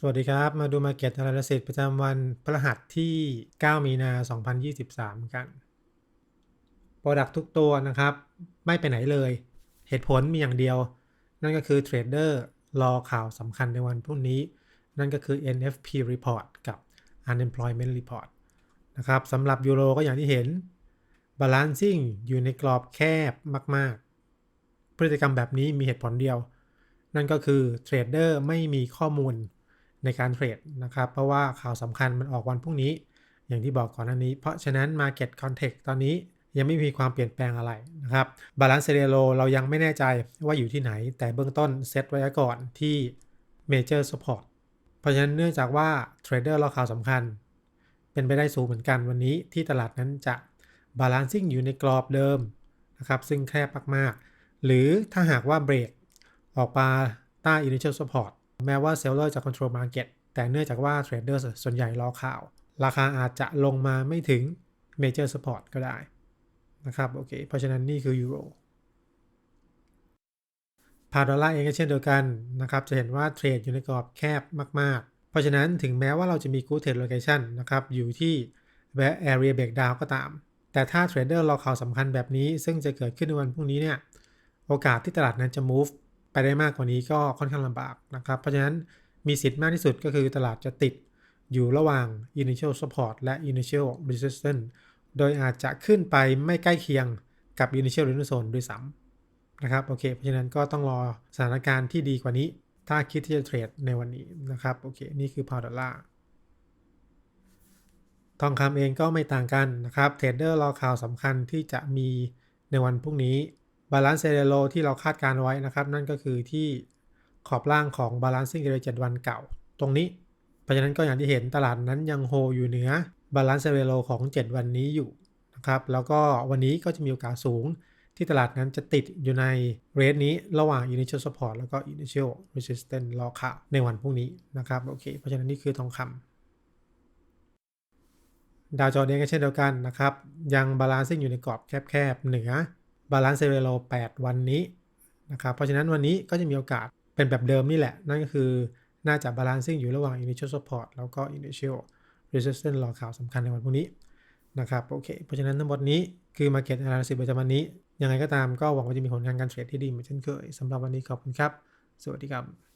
สวัสดีครับ มาดู Market Analysis ประจำวันพฤหัสที่ 9 มีนา 2023 กัน Product ทุกตัวนะครับ ไม่ไปไหนเลย เหตุผลมีอย่างเดียว นั่นก็คือเทรดเดอร์รอข่าวสำคัญในวันพรุ่งนี้ นั่นก็คือ NFP report กับ unemployment report นะครับสำหรับยูโรก็อย่างที่เห็น balancing อยู่ในกรอบแคบมาก ๆ พฤติกรรมแบบนี้มีเหตุผลเดียว นั่นก็คือเทรดเดอร์ไม่มีข้อมูล ในการเทรดนะครับ เพราะว่าข่าวสำคัญมันออกวันพรุ่งนี้ อย่างที่บอกก่อนหน้านี้ เพราะฉะนั้น Market Context ตอนนี้ยังไม่มีความเปลี่ยนแปลงอะไรนะครับ Balance c e r o เรายังไม่แน่ใจว่าอยู่ที่ไหน แต่เบื้องต้นเซตไว้ก่อนที่ Major Support เพราะฉะนั้นเนื่องจากว่าเทรดเดอร์รอข่าวสำคัญ เป็นไปได้สูงเหมือนกันวันนี้ที่ตลาดนั้นจะ Balancing อยู่ในกรอบเดิมนะครับซึ่งแคบมากๆ หรือถ้าหากว่าเบรกออกมาใต้ Initial Support แม้ว่าเซลเลอร์จะ control market แต่เนื่องจากว่าเทรดเดอร์ส่วนใหญ่รอข่าว ราคาอาจจะลงมาไม่ถึง major support ก็ได้นะครับโอเคเพราะฉะนั้นนี่คือยูโรพาดอลลาร์เองก็เช่นเดียวกันนะครับจะเห็นว่าเทรดอยู่ในกรอบแคบมาก ๆ เพราะฉะนั้นถึงแม้ว่าเราจะมี good trade location นะครับอยู่ที่ area breakdown ก็ตาม แต่ถ้าเทรดเดอร์รอข่าวสำคัญแบบนี้ ซึ่งจะเกิดขึ้นในวันพรุ่งนี้เนี่ยโอกาสที่ตลาดนั้นจะ move ไปได้มากกว่านี้ก็ค่อนข้างลำบากนะครับ เพราะฉะนั้นมีสิทธิ์มากที่สุดก็คือตลาดจะติดอยู่ระหว่าง initial support และ initial resistance โดยอาจจะขึ้นไปไม่ใกล้เคียงกับ initial resistance zone ด้วยซ้ำนะครับ โอเค เพราะฉะนั้นก็ต้องรอสถานการณ์ที่ดีกว่านี้ ถ้าคิดที่จะเทรดในวันนี้นะครับ โอเค นี่คือพาวดอลลาร์ทองคำเองก็ไม่ต่างกันนะครับ เทรดเดอร์รอข่าวสำคัญที่จะมีในวันพรุ่งนี้ บาลานซ์เซเรโลที่เราคาดการไว้นะครับ นั่นก็คือที่ขอบล่างของ balancing เร7วันเก่า ตรงนี้ เพราะฉะนั้นก็อย่างที่เห็นตลาดนั้นยังโฮอยู่เหนือ balance l e v e ของ 7 วันนี้อยู่นะครับ แล้วก็วันนี้ก็จะมีโอกาสสูง ที่ตลาดนั้นจะติดอยู่ในเรทนี้ระหว่าง initial support แล้วก็ initial resistance รอข่าวในวันพรุ่งนี้นะครับ โอเค เพราะฉะนั้นนี่คือทองคำดาวจนส์เองก็เช่นเดียวกันนะครับ ยัง balancing อยู่ในกรอบแคบๆเหนือ บาลานซ์เซเวโล8วันนี้นะครับ เพราะฉะนั้นวันนี้ก็จะมีโอกาสเป็นแบบเดิมนี่แหละ นั่นก็คือน่าจะบาลานซิ่งอยู่ระหว่าง initial support แล้วก็ initial resistance รอข่าวสำคัญในวันพรุ่งนี้นะครับโอเค เพราะฉะนั้นทั้งหมดนี้คือ market analysis ประจำวันนี้ ยังไงก็ตามก็หวังว่าจะมีผลงานการเทรดที่ดีเหมือนเช่นเคยสำหรับวันนี้ขอบคุณครับ สวัสดีครับ